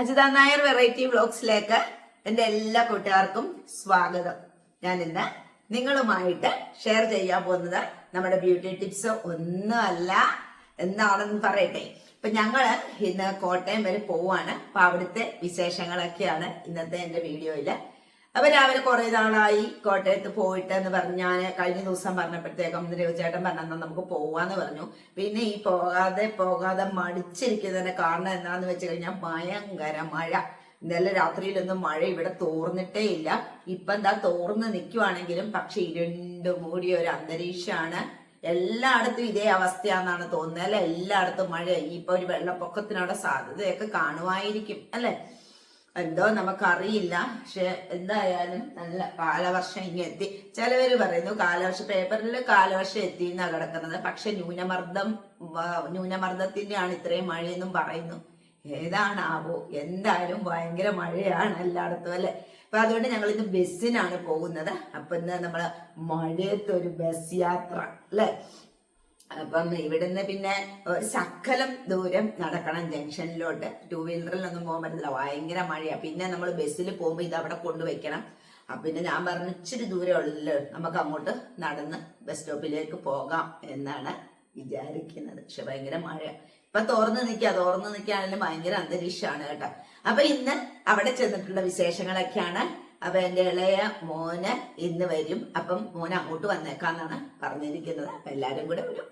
Ajitha Nair variety വ്ളോഗ്സിലേക്ക് എന്റെ എല്ലാ കൂട്ടുകാർക്കും സ്വാഗതം. ഞാൻ ഇന്ന് നിങ്ങളുമായിട്ട് ഷെയർ ചെയ്യാൻ പോകുന്നത് നമ്മുടെ ബ്യൂട്ടി ടിപ്സ് ഒന്നുമല്ല എന്താണെന്ന് പറയട്ടെ. ഇപ്പൊ ഞങ്ങൾ ഇന്ന് കോട്ടയം വരെ പോവാണ് അപ്പൊ അവിടുത്തെ വിശേഷങ്ങളൊക്കെയാണ് ഇന്നത്തെ എന്റെ വീഡിയോയിൽ അപ്പൊ രാവിലെ കുറെ നാളായി കോട്ടയത്ത് പോയിട്ട് എന്ന് പറഞ്ഞ് ഞാൻ കഴിഞ്ഞ ദിവസം പറഞ്ഞപ്പോഴത്തേക്കും രവിചേട്ടൻ പറഞ്ഞാൽ നമുക്ക് പോവാന്ന് പറഞ്ഞു. പിന്നെ ഈ പോകാതെ പോകാതെ മടിച്ചിരിക്കുന്നതിന്റെ കാരണം എന്താന്ന് വെച്ച് കഴിഞ്ഞാൽ ഭയങ്കര മഴ. ഇന്നലെ രാത്രിയിലൊന്നും മഴ ഇവിടെ തോർന്നിട്ടേ ഇല്ല. ഇപ്പൊ എന്താ തോർന്ന് നിൽക്കുവാണെങ്കിലും പക്ഷെ ഇരുണ്ട് മൂടിയ ഒരു അന്തരീക്ഷമാണ് എല്ലായിടത്തും ഇതേ അവസ്ഥയാണെന്നാണ് തോന്നുന്നത്. അല്ലെ? എല്ലായിടത്തും മഴ ഇപ്പൊ ഒരു വെള്ളപ്പൊക്കത്തിനുള്ള സാധ്യതയൊക്കെ കാണുമായിരിക്കും അല്ലെ? എന്തോ നമുക്കറിയില്ല. പക്ഷെ എന്തായാലും നല്ല കാലവർഷം ഇങ്ങ് എത്തി. ചിലവര് പറയുന്നു കാലവർഷം പേപ്പറിൽ കാലവർഷം എത്തി എന്നാണ് കിടക്കുന്നത്. പക്ഷെ ന്യൂനമർദ്ദം ന്യൂനമർദ്ദത്തിന്റെ ന്യൂനമർദ്ദത്തിന്റെയാണ് ഇത്രയും മഴയെന്നും പറയുന്നു. ഏതാണാവോ? എന്തായാലും ഭയങ്കര മഴയാണ് എല്ലായിടത്തും അല്ലെ? അപ്പൊ അതുകൊണ്ട് ഞങ്ങൾ ഇന്ന് ബസ്സിനാണ് പോകുന്നത്. അപ്പൊ ഇന്ന് നമ്മൾ മഴയത്ത് ഒരു ബസ് യാത്ര അല്ലെ? അപ്പം ഇവിടുന്ന് പിന്നെ സക്കലം ദൂരം നടക്കണം ജംഗ്ഷനിലോട്ട്. ടൂ വീലറിലൊന്നും പോകാൻ പറ്റില്ല ഭയങ്കര മഴയാണ് പിന്നെ നമ്മൾ ബസ്സിൽ പോകുമ്പോൾ ഇത് അവിടെ കൊണ്ടുവയ്ക്കണം അപ്പൊ പിന്നെ ഞാൻ പറഞ്ഞു ഇച്ചിരി ഉള്ളു. നമുക്ക് അങ്ങോട്ട് നടന്ന് ബസ് സ്റ്റോപ്പിലേക്ക് പോകാം എന്നാണ് വിചാരിക്കുന്നത്. പക്ഷെ ഭയങ്കര മഴ ഇപ്പൊ തോർന്ന് നിൽക്കുക തോർന്ന് നിൽക്കുകയാണെങ്കിലും ഭയങ്കര അന്തരീക്ഷമാണ് കേട്ടോ. അപ്പൊ ഇന്ന് അവിടെ ചെന്നിട്ടുള്ള വിശേഷങ്ങളൊക്കെയാണ്. അപ്പൊ എന്റെ ഇളയ മോന് ഇന്ന് വരും. അപ്പം മോൻ അങ്ങോട്ട് വന്നേക്കാന്നാണ് പറഞ്ഞിരിക്കുന്നത്. അപ്പൊ എല്ലാരും കൂടെ ഒരു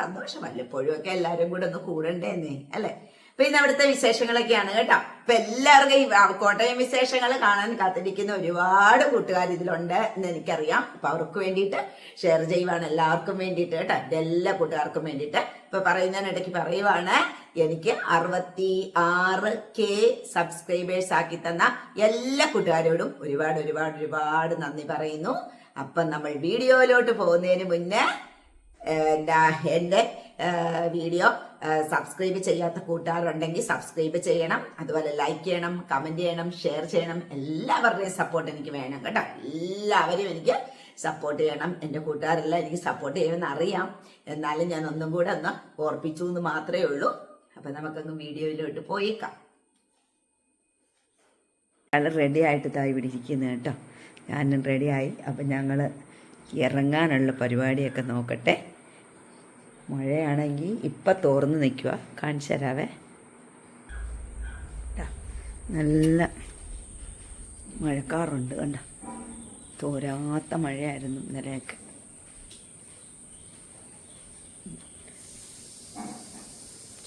സന്തോഷം വല്ലപ്പോഴും ഒക്കെ എല്ലാവരും കൂടെ ഒന്ന് കൂടണ്ടേന്നേ അല്ലെ? അപ്പൊ ഇന്ന് അവിടുത്തെ വിശേഷങ്ങളൊക്കെയാണ് കേട്ടോ. അപ്പൊ എല്ലാവർക്കും ഈ കോട്ടയം വിശേഷങ്ങൾ കാണാൻ കാത്തിരിക്കുന്ന ഒരുപാട് കൂട്ടുകാർ ഇതിലുണ്ട് എന്ന് എനിക്കറിയാം. അപ്പൊ അവർക്ക് വേണ്ടിയിട്ട് ഷെയർ ചെയ്യുവാണ് എല്ലാവർക്കും വേണ്ടിയിട്ട് കേട്ടോ. എല്ലാ കൂട്ടുകാർക്കും വേണ്ടിയിട്ട്. ഇപ്പൊ പറയുന്നതിനിടയ്ക്ക് പറയുവാണ് എനിക്ക് അറുപത്തി ആറ് കെ സബ്സ്ക്രൈബേഴ്സ് ആക്കി തന്ന എല്ലാ കൂട്ടുകാരോടും ഒരുപാട് ഒരുപാട് ഒരുപാട് നന്ദി പറയുന്നു. അപ്പം നമ്മൾ വീഡിയോയിലോട്ട് പോകുന്നതിന് മുന്നേ എന്താ എന്റെ വീഡിയോ സബ്സ്ക്രൈബ് ചെയ്യാത്ത കൂട്ടുകാരുണ്ടെങ്കിൽ സബ്സ്ക്രൈബ് ചെയ്യണം. അതുപോലെ ലൈക്ക് ചെയ്യണം കമന്റ് ചെയ്യണം ഷെയർ ചെയ്യണം. എല്ലാവരുടെയും സപ്പോർട്ട് എനിക്ക് വേണം കേട്ടോ. എല്ലാവരും എനിക്ക് സപ്പോർട്ട് ചെയ്യണം. എന്റെ കൂട്ടുകാരെല്ലാം എനിക്ക് സപ്പോർട്ട് ചെയ്യുമെന്ന് അറിയാം. എന്നാലും ഞാൻ ഒന്നും കൂടെ ഒന്ന് ഓർപ്പിച്ചു എന്ന് മാത്രമേ ഉള്ളൂ. അപ്പം നമുക്കങ്ങ് വീഡിയോയിലോട്ട് പോയിക്കാം. ഞങ്ങൾ റെഡി ആയിട്ട് തായി പിടിക്കുന്നത് കേട്ടോ. ഞാനും റെഡിയായി അപ്പം ഞങ്ങൾ ഇറങ്ങാനുള്ള പരിപാടിയൊക്കെ നോക്കട്ടെ. മഴയാണെങ്കിൽ ഇപ്പം തോർന്ന് നിൽക്കുക കാണിച്ചു തരാവേ. നല്ല മഴക്കാറുണ്ട് കണ്ട? തോരാത്ത മഴയായിരുന്നു ഇന്നലെയൊക്കെ.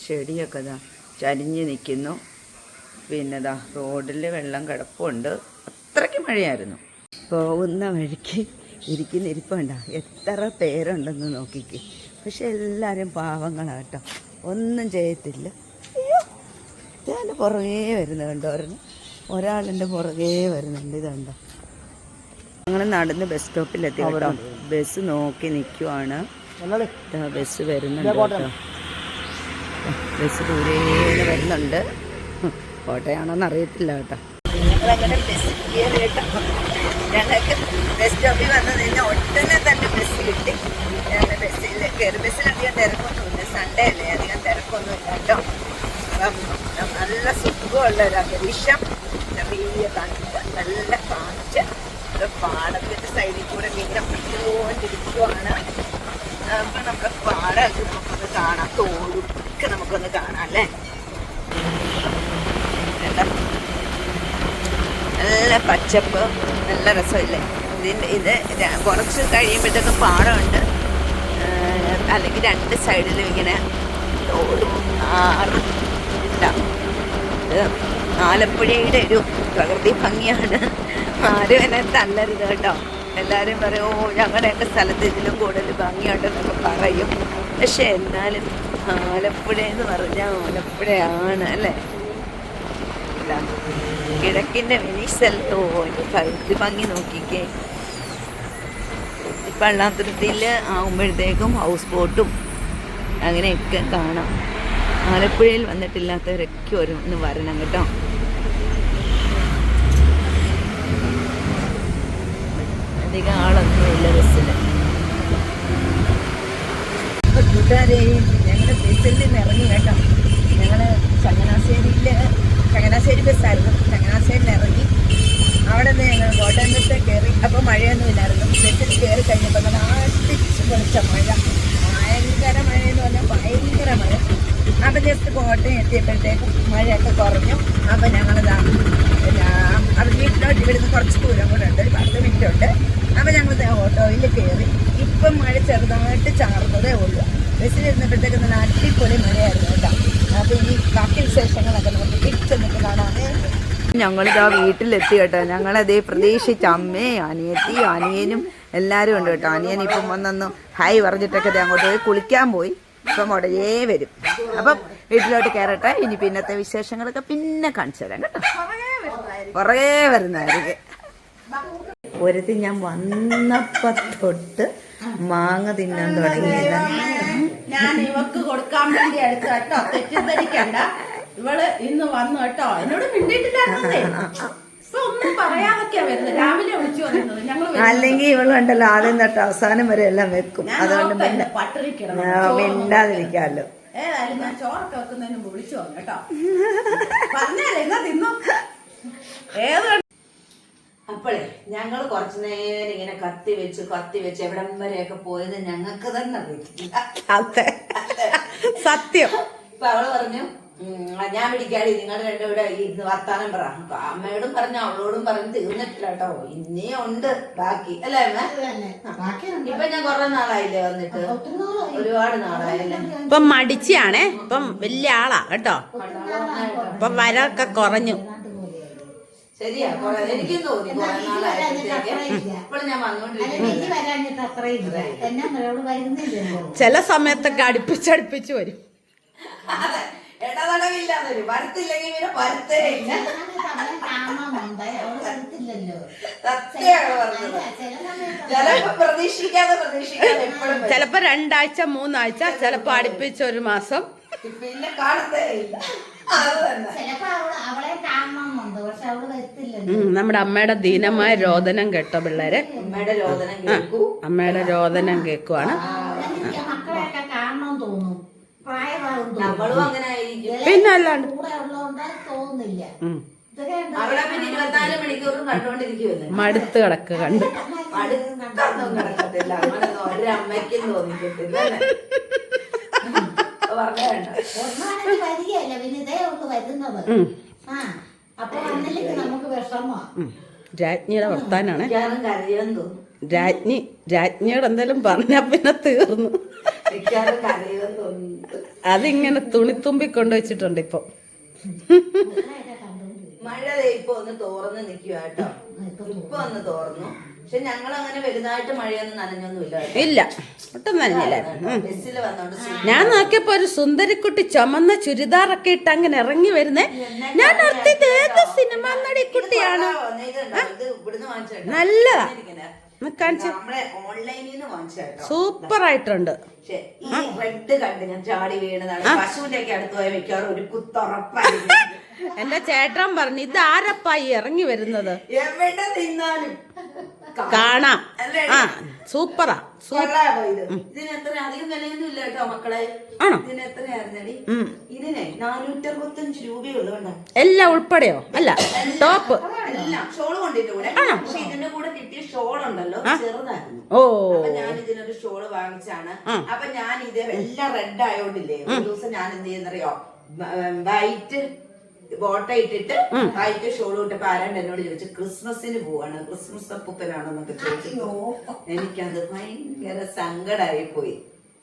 ചെടിയൊക്കെ ഇതാ ചരിഞ്ഞ് നിൽക്കുന്നു പിന്നെ ദാ റോഡിൽ വെള്ളം കിടപ്പുണ്ട്. അത്രയ്ക്ക് മഴയായിരുന്നു. പോകുന്ന വഴിക്ക് ഇരിക്കുന്ന ഇരിപ്പുണ്ട? എത്ര പേരുണ്ടെന്ന് നോക്കിക്ക്. പക്ഷെ എല്ലാവരും പാവങ്ങളാണ് കേട്ടോ. ഒന്നും ചെയ്യത്തില്ല. അയ്യോ ഞാൻ പുറകേ വരുന്നത് കണ്ടോ ഒരെണ്ണം? ഒരാളിന്റെ പുറകേ വരുന്നുണ്ട് ഇതുണ്ടോ ഞങ്ങൾ നടന്ന് ബസ് സ്റ്റോപ്പിലെത്തി കേട്ടോ. ബസ് നോക്കി നിൽക്കുവാണ് ബസ് വരുന്നുണ്ട് കേട്ടോ. ബസ് ദൂരേ വരുന്നുണ്ട്. കോട്ടയാണോന്ന് അറിയത്തില്ല കേട്ടോ. ഞങ്ങളങ്ങനെ ബസ് ഞങ്ങൾക്ക് ബസ് സ്റ്റോപ്പിൽ വന്ന് നിന്ന് ഒട്ടനെ തന്നെ ബസ് കിട്ടി. ബസ്സിൽ കയറി ബസ്സിൽ അധികം തിരക്കൊന്നുമില്ല. സൺഡേ അല്ലേ? അധികം തിരക്കൊന്നുമില്ല കേട്ടോ അപ്പം നല്ല സുഖമുള്ള ഒരു അന്തരീക്ഷം. ചെറിയ തണുപ്പ്. നല്ല കാറ്റ് പാടത്തിന്റെ സൈഡിൽ കൂടെ ഇങ്ങനെ പിടിച്ചുകൊണ്ടിരിക്കുവാണ് അപ്പം നമ്മുടെ പാടമൊക്കെ നമുക്കൊന്ന് കാണാം. നമുക്കൊന്ന് കാണാം അല്ലേ? നല്ല പച്ചപ്പ്. നല്ല രസമില്ലേ? ഇതിന്റെ ഇത് കുറച്ച് കഴിയുമ്പോഴത്തേക്കും പാടമുണ്ട്. അല്ലെങ്കിൽ രണ്ട് സൈഡിലും ഇങ്ങനെ ആലപ്പുഴയുടെ ഒരു പ്രകൃതി ഭംഗിയാണ്. ആരും എന്നെ തല്ലരുത് കേട്ടോ. എല്ലാവരും പറയും ഓ ഞങ്ങളുടെയൊക്കെ സ്ഥലത്ത് ഇതിലും കൂടുതൽ ഭംഗിയുണ്ടെന്നൊക്കെ പറയും. പക്ഷെ എന്നാലും ആലപ്പുഴ എന്ന് പറഞ്ഞാൽ ആലപ്പുഴയാണ് അല്ലേ? കിഴക്കിന്റെ വെനീസല്ലോ എന്റെ പ്രകൃതി ഭംഗി നോക്കിക്കേ. ഈ പള്ളാത്തുരുത്തിയിൽ ആകുമ്പോഴത്തേക്കും ഹൗസ് ബോട്ടും അങ്ങനെയൊക്കെ കാണാം. ആലപ്പുഴയിൽ വന്നിട്ടില്ലാത്തവരൊക്കെ ഒരു ഒന്ന് വരണം കേട്ടോ. അധികം ആളൊന്നുമില്ല ബസ്സിൽ കൂട്ടുകാരെ ബസ്സിൽ നിന്ന് ഇറങ്ങി കേട്ടോ. ഞങ്ങൾ ചങ്ങനാശ്ശേരിയിൽ ചങ്ങനാശ്ശേരി ബസ്സായിരുന്നു ചങ്ങനാശ്ശേരിയിൽ ഇറങ്ങി. അവിടെ നിന്ന് ഞങ്ങൾ കയറി. അപ്പോൾ മഴയൊന്നും ഇല്ലായിരുന്നു. ബസ്സിൽ കയറി കഴിഞ്ഞപ്പോൾ നമ്മൾ ആട്ടിച്ച് പൊളിച്ച മഴ. ഭയങ്കര മഴ എന്ന് പറഞ്ഞാൽ ഭയങ്കര മഴ. അപ്പം ജസ്റ്റ് കോട്ടയം എത്തിയപ്പോഴത്തേക്കും മഴയൊക്കെ കുറഞ്ഞു. അപ്പം ഞങ്ങളിതാ അവിടെ വീട്ടിലോട്ട് ഇവിടുന്ന് കുറച്ച് ദൂരം കൂടെ ഉണ്ട്. ഒരു പത്ത് മിനിറ്റ് ഉണ്ട്. അപ്പം ഞങ്ങൾ ഓട്ടോയിൽ കയറി. ഇപ്പം മഴ ചെറുതായിട്ട് ചാർന്നതേ ഉള്ളൂ. ബസ്സിലിരുന്നപ്പോഴത്തേക്ക് നല്ല അടിപൊളി മഴയായിരുന്നു കേട്ടോ. അപ്പോൾ ഈ ബാക്കി വിശേഷങ്ങളൊക്കെ നമുക്ക് തിരിച്ചെന്നിട്ട് കാണാമേ ഞങ്ങളിതാ വീട്ടിലെത്തി കേട്ടോ. ഞങ്ങളതേ പ്രതീക്ഷിച്ച അമ്മേ അനിയത്തി അനിയനും എല്ലാവരും ഉണ്ട് കേട്ടോ. അനിയൻ ഇപ്പം വന്നൊന്ന് ഹായ് പറഞ്ഞിട്ടൊക്കെ അങ്ങോട്ട് പോയി കുളിക്കാൻ പോയി. ഇപ്പം ഉടനെ വരും. അപ്പം വീട്ടിലോട്ട് കയറട്ടെ. ഇനി പിന്നത്തെ വിശേഷങ്ങളൊക്കെ പിന്നെ കാണിച്ചു തരാം കേട്ടോ. വരുന്നായിരിക്കും വരുന്നതായിരിക്കും. ഒരുത്തി ഞാൻ വന്നപ്പോ തൊട്ട് മാങ്ങ തിന്നാൻ തുടങ്ങിയതാണ് ഞാൻ ഇവക്ക് കൊടുക്കാൻ വേണ്ടി എടുത്ത കേട്ടോ. തെറ്റിദ്ധരിക്കണ്ട. ഇവൾ ഇന്ന് വന്നു കേട്ടോ. എന്നോട് മിണ്ടിയിട്ടില്ലായിരുന്നേ. അല്ലെങ്കിൽ ഒന്നും പറയാതൊക്കെയാ വരുന്നത്. രാവിലെ വിളിച്ചു പറയുന്നത് ഞങ്ങൾ അല്ലെങ്കിൽ ഇവളുണ്ടല്ലോ ആദ്യം തൊട്ട് അവസാനം വരെ എല്ലാം വെക്കും. അതുകൊണ്ട് മിണ്ടാതിരിക്കാമല്ലോ. ഏതായാലും ഞാൻ ചോറൊക്കെ വെക്കുന്നതിന് മുമ്പ് വിളിച്ചു വന്നു കേട്ടോ. പറഞ്ഞാലേ എന്നാ തിന്നു. ഏത് അപ്പോഴേ ഞങ്ങൾ കുറച്ചു നേരം ഇങ്ങനെ കത്തി വെച്ച് കത്തി വെച്ച് എവിടം വരെയൊക്കെ പോയത് ഞങ്ങൾക്ക് തന്നെ അതെ. സത്യം. ഇപ്പൊ അവൾ പറഞ്ഞു "ഉം, ഞാൻ പിടിക്കാടി നിങ്ങൾ രണ്ടുകൂടെ ഇരുന്ന് വർത്താനം പറ. അമ്മയോടും പറഞ്ഞു അവളോടും പറഞ്ഞു തീർന്നിട്ടില്ല കേട്ടോ. ഇന്നേ ഉണ്ട് ബാക്കി. അല്ലേ അമ്മ? ഇപ്പൊ ഞാൻ കുറെ നാളായില്ലേ വന്നിട്ട്? ഒരുപാട് നാളായല്ലേ ഇപ്പം മടിച്ചാണേ. ഇപ്പം വലിയ ആളാ കേട്ടോ. ഇപ്പം വരൊക്കെ കുറഞ്ഞു. ശരിയാ. കുറെ എനിക്കും തോന്നി കുറെ ഞാൻ ചില സമയത്തൊക്കെ അടുപ്പിച്ചടുപ്പിച്ച് വരും. അതെ. ഇടതടവില്ലാതൊരു വരത്തില്ലെങ്കിൽ പിന്നെ വരത്തേ ഇല്ല. ചിലപ്പോ പ്രതീക്ഷിക്കാതെ പ്രതീക്ഷിക്കാതെ എപ്പോഴും വരും. ചിലപ്പോ രണ്ടാഴ്ച മൂന്നാഴ്ച ചിലപ്പോ അടുപ്പിച്ച് ഒരു മാസം. പിന്നെ കാണത്തേ ഇല്ല. നമ്മുടെ അമ്മയുടെ ദീനമായ രോദനം കേട്ടോ പിള്ളേരെ. അമ്മയുടെ രോദനം കേൾക്കുവാണ് എനിക്ക് മക്കളെയൊക്കെ കാണണം തോന്നും പ്രായമാകും തോന്നും നമ്മളും അങ്ങനെ ആയിരിക്കും പിന്നെ അല്ലാണ്ട്. കൂടെ ഉള്ളതുകൊണ്ട് തോന്നുന്നില്ല. അവിടെ പിന്നെ ഇരുപത്തിനാല് മണിക്കൂറും മടുത്ത് കിടക്ക് കണ്ട്. അടുത്തൊന്നും കിടക്കത്തില്ല. അങ്ങനെ ഒരമ്മയ്ക്കും തോന്നിക്കത്തില്ല അല്ലേ? പറഞ്ഞ വേണ്ട ഒന്നാണെങ്കിൽ വരികയല്ല? പിന്നെ ഇതേ ഉള്ളു വരുന്നത്. ആ അപ്പൊ നമുക്ക് വിഷമോ. രാജ്ഞിയുടെ വർത്താനാണ്. കരയാൻ തോന്നും. രാജ്ഞി രാജ്ഞിയോട് എന്തെങ്കിലും പറഞ്ഞാ പിന്നെ തീർന്നു. അതിങ്ങനെ തുണിത്തുമ്പി കൊണ്ടുവച്ചിട്ടുണ്ട് ഇപ്പൊ. മഴ ഇപ്പൊ ഒന്ന് തോർന്ന് നിൽക്കുക കേട്ടോ. ഇപ്പൊ ഒന്ന് തോർന്നു. പക്ഷെ ഞങ്ങൾ അങ്ങനെ വലുതായിട്ട് മഴയൊന്നും നനഞ്ഞൊന്നുമില്ല ഇല്ല ഒട്ടും നനഞ്ഞില്ല. ഞാൻ നോക്കിയപ്പോ ഒരു സുന്ദരിക്കുട്ടി ചുമന്ന ചുരിദാറൊക്കെ ഇട്ട് അങ്ങനെ ഇറങ്ങി വരുന്നേ. ഞാൻ സിനിമ നടി കുട്ടിയാണ് കൊള്ളാവോ? നീ ഇത് കണ്ടോ? ഇത് ഇവിടുന്ന് വാങ്ങിച്ച കേട്ടോ. നല്ലതാ. കാണിച്ച്. സൂപ്പർ ആയിട്ടുണ്ട് എന്റെ ചേട്ടൻ പറഞ്ഞു ഇത് ആരപ്പായി ഇറങ്ങി വരുന്നത്? കാണാം? ആ സൂപ്പറാ. ആണോ? എല്ലാം ഉൾപ്പെടെയോ? അല്ല ടോപ്പ്. എല്ലാം ഷോൾ ഉണ്ടല്ലോ ചെറുതായിരുന്നു. ഓ. ഞാൻ ഇതിനൊരു ഷോൾ വാങ്ങിച്ചാണ്. അപ്പൊ ഞാൻ ഇത് എല്ലാം റെഡ് ആയോണ്ടില്ലേ ഒരു ദിവസം ഞാൻ എന്ത് ചെയ്യുന്നറിയോ വൈറ്റ് ബോട്ട ഇട്ടിട്ട് വൈറ്റ് ഷോൾ ഇട്ടപ്പോ ആരാണ്ട് എന്നോട് ചോദിച്ചു ക്രിസ്മസിന് പോവാണ് ക്രിസ്മസ് അപ്പൂപ്പനാണെന്നൊക്കെ ചോദിച്ചു എനിക്കത് ഭയങ്കര സങ്കടമായി പോയി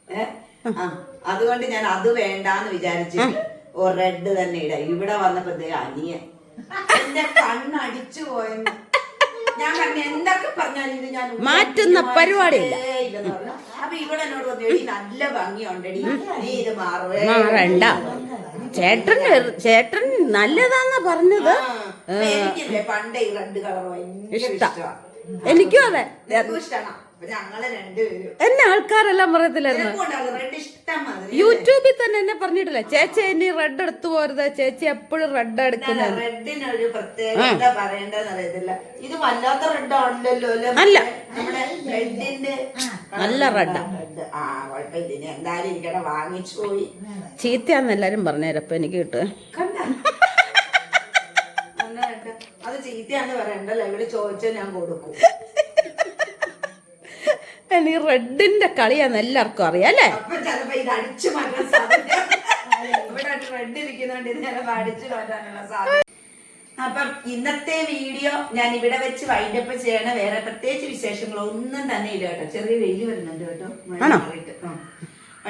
ഏഹ് ആ. അതുകൊണ്ട് ഞാൻ അത് വേണ്ടാന്ന് വിചാരിച്ചിട്ട് ഓ റെഡ് തന്നെ ഇടാം. ഇവിടെ വന്നപ്പോ ദേ അനിയൻ. എന്റെ കണ്ണടിച്ചു പോയെന്ന്. ഞാൻ കണ്ണി എന്തൊക്കെ പറഞ്ഞാലും ഇത് ഞാൻ മാറ്റുന്ന പരിപാടിയില്ല. അപ്പൊ ഇവിടെ എന്നോട് പറഞ്ഞു "എടീ, നല്ല ഭംഗിയുണ്ടെടി. നീ ഇത് മാറുവേ മാറണ്ട. ചേട്ടൻ ചേട്ടൻ നല്ലതാന്നാ പറഞ്ഞത്. എനിക്കില്ലേ പണ്ടേ ഈ റെഡ് കളർ ഭയങ്കര ഇഷ്ടാ. ഇഷ്ടമാ എനിക്കും അതെ. ഇഷ്ടമാണോ എന്നെ ആൾക്കാരെല്ലാം പറയത്തില്ലായിരുന്നു? യൂട്യൂബിൽ തന്നെ എന്നെ പറഞ്ഞിട്ടില്ല? ചേച്ചി ഇനി റെഡ് എടുത്തു പോരുത്. ചേച്ചി എപ്പോഴും റെഡ് എടുക്കുന്നത് റെഡിന് ഒരു പ്രത്യേക എന്താ പറയേണ്ടതെന്ന് അറിയത്തില്ല. ഇത് വല്ലാത്ത റെഡ് ആണല്ലോ അല്ല. നമ്മുടെ റെഡിന്റെ നല്ല റെഡാ. റെഡ് ആ. കുഴപ്പമില്ല. ഇനി എന്തായാലും എനിക്കടെ വാങ്ങിച്ചു പോയി. ചീത്തയാന്ന് എല്ലാരും പറഞ്ഞേരം അപ്പൊ എനിക്ക് കിട്ടുക. അത് ചീത്തയാന്ന് പറയണ്ടല്ലോ. ഇവിടെ ചോദിച്ചാൽ ഞാൻ കൊടുക്കും. ഈ റെഡിന്റെ കളിയാന്ന് എല്ലാവർക്കും അറിയാം അല്ലേ? അപ്പൊ ഇന്നത്തെ വീഡിയോ ഞാൻ ഇവിടെ വെച്ച് വൈൻഡപ്പ് ചെയ്യണ. വേറെ പ്രത്യേകിച്ച് വിശേഷങ്ങൾ ഒന്നും തന്നെ ഇല്ല കേട്ടോ. ചെറിയ വെയിൽ വരുന്നുണ്ട് കേട്ടോ?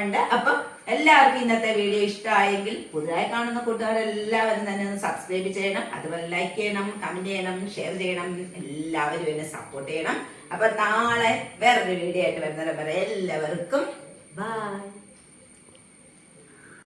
ഉണ്ട്. അപ്പം എല്ലാവർക്കും ഇന്നത്തെ വീഡിയോ ഇഷ്ടമായെങ്കിൽ പുതുതായി കാണുന്ന കൂട്ടുകാരെല്ലാവരും തന്നെ ഒന്ന് സബ്സ്ക്രൈബ് ചെയ്യണം. അതുപോലെ ലൈക്ക് ചെയ്യണം കമന്റ് ചെയ്യണം ഷെയർ ചെയ്യണം. എല്ലാവരും എന്നെ സപ്പോർട്ട് ചെയ്യണം. അപ്പൊ നാളെ വേറൊരു വീഡിയോ ആയിട്ട് വരുന്നവരെ എല്ലാവർക്കും ബൈ